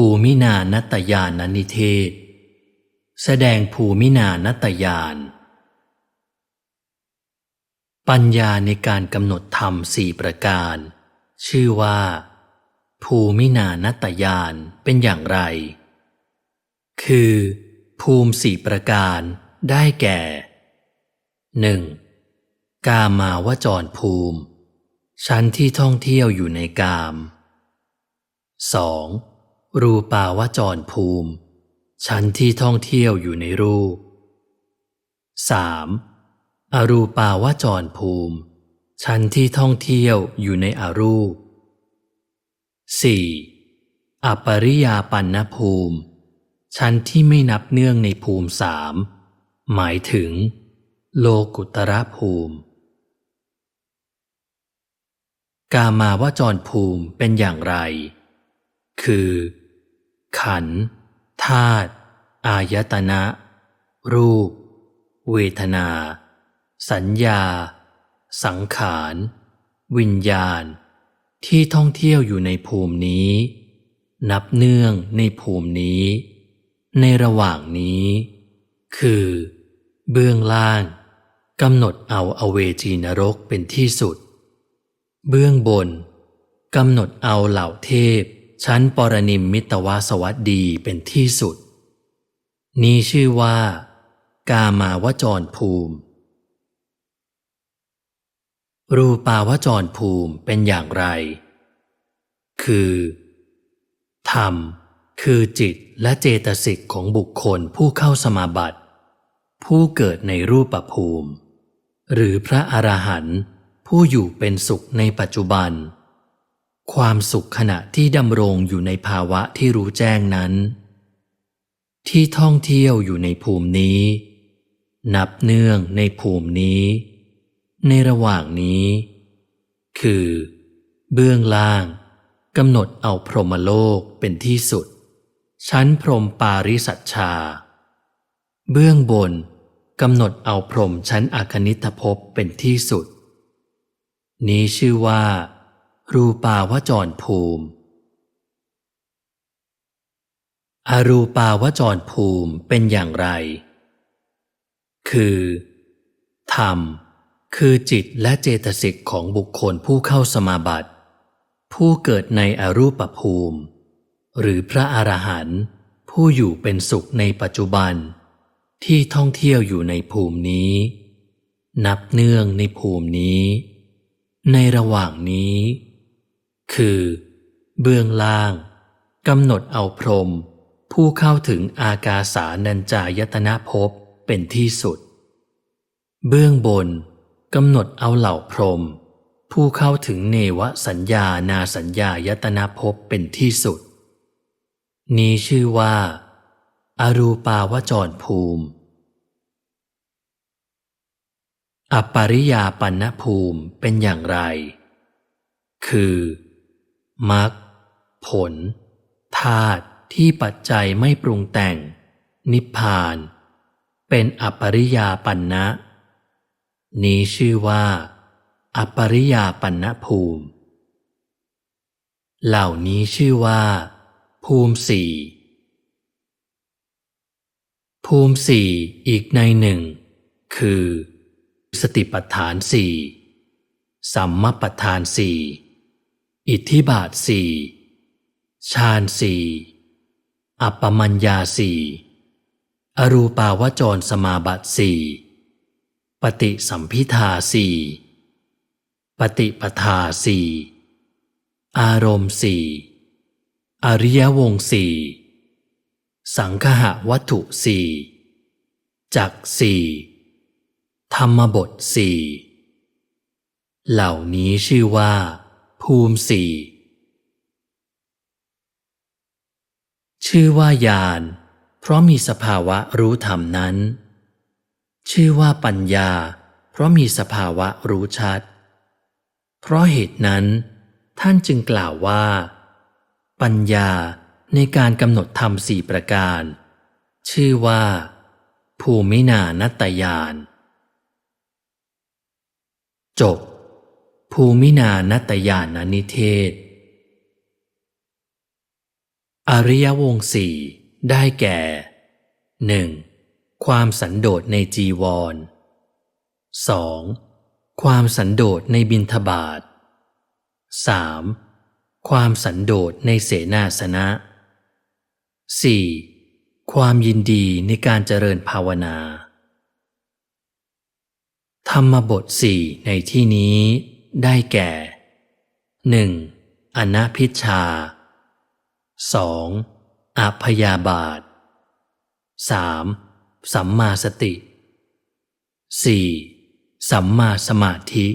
ภูมินานตยานนิเทศ แสดงภูมินานตยาน ปัญญาในการกำหนดธรรมสี่ประการ ชื่อว่า ภูมินานตยานเป็นอย่างไร คือ ภูมิสี่ประการได้แก่หนึ่งกามาวจรภูมิ ชั้นที่ท่องเที่ยวอยู่ในกาม 2. รูปาวจรภูมิ ชั้นที่ท่องเที่ยวอยู่ในรูป 3. อรูปาวจรภูมิ ชั้นที่ท่องเที่ยวอยู่ในอรูป 4. อปริยาปันนภูมิ ชั้นที่ไม่นับเนื่องในภูมิสามหมายถึง โลกุตระภูมิ กามาวจรภูมิเป็นอย่างไร คือ ขันธ์ธาตุอายตนะ รูป เวทนา สัญญา สังขาร วิญญาณ ที่ท่องเที่ยวอยู่ในภูมินี้ นับเนื่องในภูมินี้ ในระหว่างนี้ คือ เบื้องล่างกำหนดเอาอเวจีนรกเป็นที่สุด เบื้องบนกำหนดเอาเหล่าเทพ ชั้นปรนิมมิตวาสวัสดีเป็นที่สุด นี้ชื่อว่า กามาวจรภูมิ รูปาวจรภูมิเป็นอย่างไร คือ ธรรม คือจิตและเจตสิกของบุคคลผู้เข้าสมาบัติ ผู้เกิดในรูปภูมิ หรือพระอรหันต์ผู้อยู่เป็นสุขในปัจจุบัน ความสุขขณะที่ดำรงอยู่ในภาวะที่รู้แจ้งนั้น ที่ท่องเที่ยวอยู่ในภูมินี้ นับเนื่องในภูมินี้ ในระหว่างนี้ คือ เบื้องล่างกำหนดเอาพรหมโลกเป็นที่สุด ชั้นพรหมปาริสัชชา เบื้องบนกำหนดเอาพรหมชั้นอาคณิตภพเป็นที่สุด นี้ชื่อว่า รูปาวจรภูมิ อรูปาวจรภูมิเป็นอย่างไร คือ ธรรม คือจิตและเจตสิกของบุคคลผู้เข้าสมาบัติ ผู้เกิดในอรูปภูมิ หรือพระอรหันต์ผู้อยู่เป็นสุขในปัจจุบัน ที่ท่องเที่ยวอยู่ในภูมินี้ นับเนื่องในภูมินี้ในระหว่างนี้ คือ เบื้องล่างกำหนดเอาพรม ผู้เข้าถึงอากาสานัญจายตนะภพเป็นที่สุด เบื้องบนกำหนดเอาเหล่าพรม ผู้เข้าถึงเนวสัญญานาสัญญายตนะภพเป็นที่สุด นี้ชื่อว่า อรูปาวจรภูมิ อปริยาปันนภูมิเป็นอย่างไร คือ มรรคผลธาตุที่ปัจจัยไม่ปรุงแต่ง นิพพาน เป็นอปริยาปันนะ นี้ชื่อว่า อปริยาปันนภูมิ เหล่านี้ชื่อว่า ภูมิสี่ภูมิสี่อีกในหนึ่ง คือ สติปัฏฐานสี่สัมมาปัฏฐานสี่ อิทธิบาทสี่ฌานสี่อัปปมัญญาสี่อรูปาวจรสมาบัติสี่ปฏิสัมพิทาสี่ปฏิปทาสี่อารมณ์สี่อริยวงสี่สังคหะวัตถุสี่จักสี่ธรรมบทสี่เหล่านี้ชื่อว่า ภูมิสี่ชื่อว่าญาณเพราะมีสภาวะรู้ธรรมนั้น ชื่อว่าปัญญา เพราะมีสภาวะรู้ชัด เพราะเหตุนั้น ท่านจึงกล่าวว่า ปัญญาในการกำหนดธรรมสี่ประการ ชื่อว่า ภูมินานตยาน จบ ภูมินานัตยานนิเทศ อริยวงสี่ได้แก่หนึ่งความสันโดษในจีวร 2. ความสันโดษในบินทบาท 3. ความสันโดษในเสนาสนะ 4. ความยินดีในการเจริญภาวนา ธรรมบทสี่ในที่นี้ ได้แก่ 1. อนาพิชชา 2. อพยาบาท 3. สัมมาสติ 4. สัมมาสมาธิ